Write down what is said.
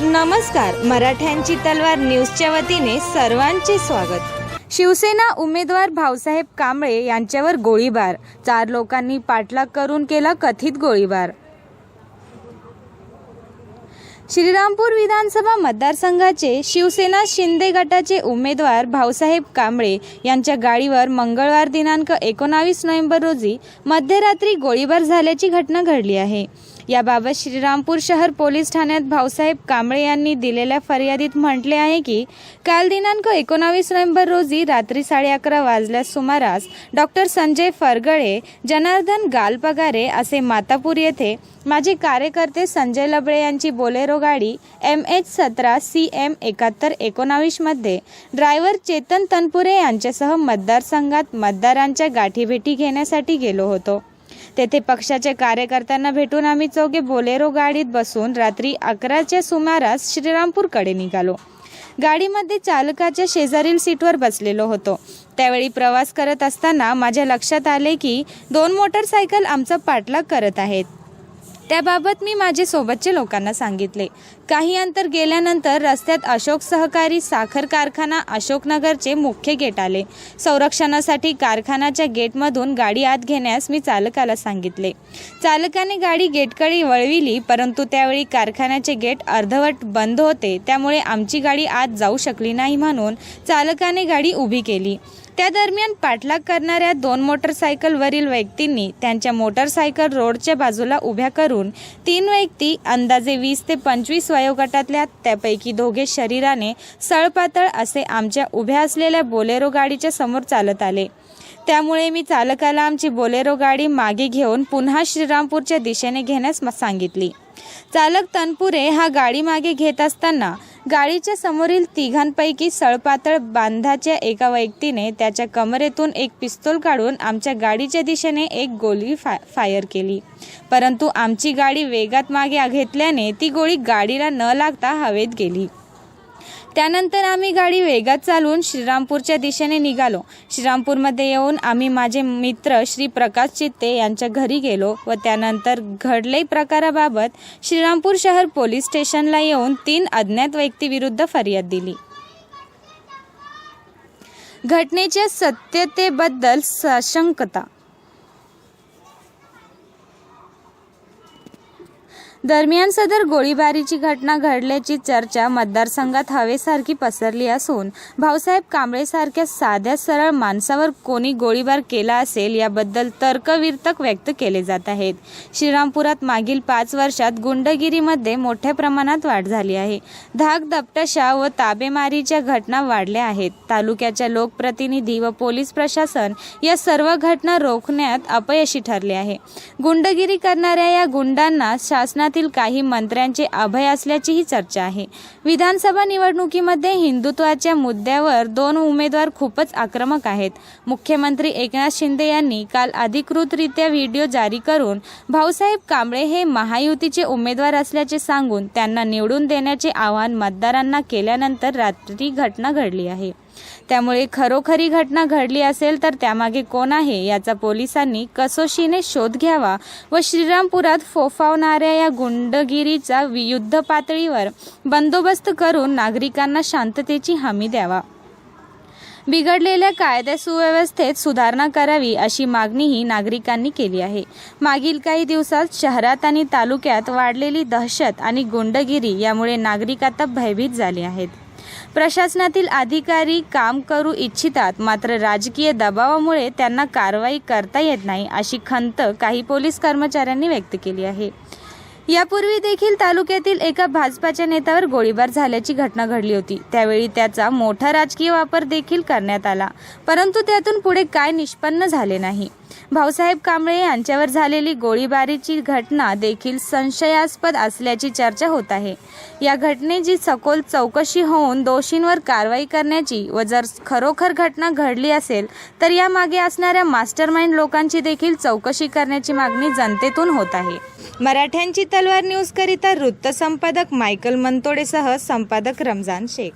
नमस्कार मराठ्यांची तलवार न्यूजच्या वतीने सर्वांचे स्वागत. शिवसेना उमेदवार भाऊसाहेब कांबळे यांच्यावर गोळीबार. चार लोकांनी पाठलाग करून केला कथित गोळीबार. श्रीरामपूर विधानसभा मतदारसंघाचे शिवसेना शिंदे गटाचे उमेदवार भाऊसाहेब कांबळे यांच्या गाडीवर मंगळवार दिनांक एकोणावीस नोव्हेंबर रोजी मध्यरात्री गोळीबार झाल्याची घटना घडली आहे. याबाबत श्रीरामपूर शहर पोलीस ठाण्यात भाऊसाहेब कांबळे यांनी दिलेल्या फर्यादीत म्हटले आहे की काल दिनांक एकोणावीस नोव्हेंबर रोजी रात्री साडे अकरा वाजल्यास सुमारास डॉक्टर संजय फरगळे जनार्दन गालपगारे असे मातापूर येथे माझे कार्यकर्ते संजय लबळे यांची बोलेरो गाडी एम एच सतरा सी एम एकाहत्तर एकोणावीसमध्ये ड्रायव्हर चेतन तनपुरे यांच्यासह मतदारसंघात मतदारांच्या गाठीभेटी घेण्यासाठी गेलो होतो. तेथे पक्षाचे कार्यकर्त्यांना भेटून आम्ही चौघे बोलेरो गाडीत बसून रात्री अकराच्या सुमारास श्रीरामपूरकडे निघालो. गाडीमध्ये चालकाच्या शेजारील सीटवर बसलेलो होतो. त्यावेळी प्रवास करत असताना माझ्या लक्षात आले की दोन मोटरसायकल आमचा पाठलाग करत आहेत. त्याबाबत मी माझे सोबतचे लोकांना सांगितले. काही अंतर गेल्यानंतर रस्त्यात अशोक सहकारी साखर कारखाना अशोकनगरचे मुख्य गेट आले. संरक्षणासाठी कारखानाच्या गेटमधून गाडी आत घेण्यास मी चालकाला सांगितले. चालकाने गाडी गेटकडे वळविली परंतु त्यावेळी कारखान्याचे गेट अर्धवट बंद होते त्यामुळे आमची गाडी आत जाऊ शकली नाही म्हणून चालकाने गाडी उभी केली. त्या दरम्यान पाठलाग करणाऱ्या दोन मोटरसायकलवरील व्यक्तींनी त्यांच्या मोटरसायकल रोडच्या बाजूला उभ्या करून तीन व्यक्ती अंदाजे वीस ते पंचवीस वयोगटातल्या त्यापैकी दोघे शरीराने सळपातळ असे आमच्या उभ्या असलेल्या बोलेरो गाडीच्या समोर चालत आले. त्यामुळे मी चालकाला आमची बोलेरो गाडी मागे घेऊन पुन्हा श्रीरामपूरच्या दिशेने घेण्यास सांगितली. चालक तनपुरे हा गाडी मागे घेत असताना गाडीच्या समोरील तिघांपैकी सळपातळ बांधाच्या एका व्यक्तीने त्याच्या कमरेतून एक पिस्तूल काढून आमच्या गाडीच्या दिशेने एक गोळी फा फायर केली. परंतु आमची गाडी वेगात मागे घेतल्याने ती गोळी गाडीला न लागता हवेत गेली. त्यानंतर आम्ही गाडी वेगात चालवून श्रीरामपूरच्या दिशेने निघालो. श्रीरामपूरमध्ये येऊन आम्ही माझे मित्र श्री प्रकाश चित्ते यांच्या घरी गेलो व त्यानंतर घडले प्रकाराबाबत श्रीरामपूर शहर पोलीस स्टेशनला येऊन तीन अज्ञात व्यक्तीविरुद्ध फर्याद दिली. घटनेच्या सत्यतेबद्दल सशंकता दरम्यान सदर गोळीबारीची घटना घडल्याची चर्चा मतदारसंघात हवेसारखी पसरली असून भाऊसाहेब कांबळेसारख्या साध्या सरळ माणसावर कोणी गोळीबार केला असेल याबद्दल तर्कविर्तक व्यक्त केले जात आहेत. श्रीरामपुरात मागील पाच वर्षात गुंडगिरीमध्ये मोठ्या प्रमाणात वाढ झाली आहे. धाक दपटशा व ताबेमारीच्या घटना वाढल्या आहेत. तालुक्याच्या लोकप्रतिनिधी व पोलीस प्रशासन या सर्व घटना रोखण्यात अपयशी ठरले आहे. गुंडगिरी करणाऱ्या या गुंडांना शासना शासनातील काही मंत्र्यांचे अभय असल्याचीही चर्चा आहे. विधानसभा निवडणुकीमध्ये हिंदुत्वाच्या मुद्द्यावर दोन उमेदवार खूपच आक्रमक आहेत. मुख्यमंत्री एकनाथ शिंदे यांनी काल अधिकृतरित्या व्हिडिओ जारी करून भाऊसाहेब कांबळे हे महायुतीचे उमेदवार असल्याचे सांगून त्यांना निवडून देण्याचे आवाहन मतदारांना केल्यानंतर रात्री घटना घडली आहे. त्यामुळे खरोखरी घटना घडली असेल तर त्यामागे कोण आहे याचा पोलिसांनी कसोशीने शोध घ्यावा व श्रीरामपुरात फोफावणाऱ्या या गुंडगिरीचा वि- युद्ध पातळीवर बंदोबस्त करून नागरिकांना शांततेची हमी द्यावा. बिघडलेल्या कायदा सुव्यवस्थेत सुधारणा करावी अशी मागणीही नागरिकांनी केली आहे. मागील काही दिवसात शहरात आणि तालुक्यात वाढलेली दहशत आणि गुंडगिरी यामुळे नागरिक आता भयभीत झाले आहेत. प्रशासनातील अधिकारी काम करू इच्छितात मात्र राजकीय दबावामुळे त्यांना कारवाई करता येत नाही अशी खंत काही पोलीस कर्मचाऱ्यांनी व्यक्त केली आहे. यापूर्वी देखील तालुक्यातील एका भाजपाच्या नेत्यावर गोळीबार झाल्याची घटना घडली होती. त्यावेळी त्याचा मोठा राजकीय वापर देखील करण्यात आला. परंतु त्यातून पुढे काय निष्पन्न झाले नाही. भाऊसाहेब कांबळे यांच्यावर झालेली गोळीबारीची घटना देखील संशयास्पद असल्याची चर्चा होत आहे. या घटनेची सखोल चौकशी होऊन दोषींवर कारवाई करण्याची व जर खरोखर घटना घडली असेल तर यामागे असणाऱ्या मास्टरमाइंड लोकांची देखील चौकशी करण्याची मागणी जनतेतून होत आहे. मराठ्यांची तलवार न्यूज करिता वृत्त संपादक मायकल मनतोडेसह संपादक रमजान शेख।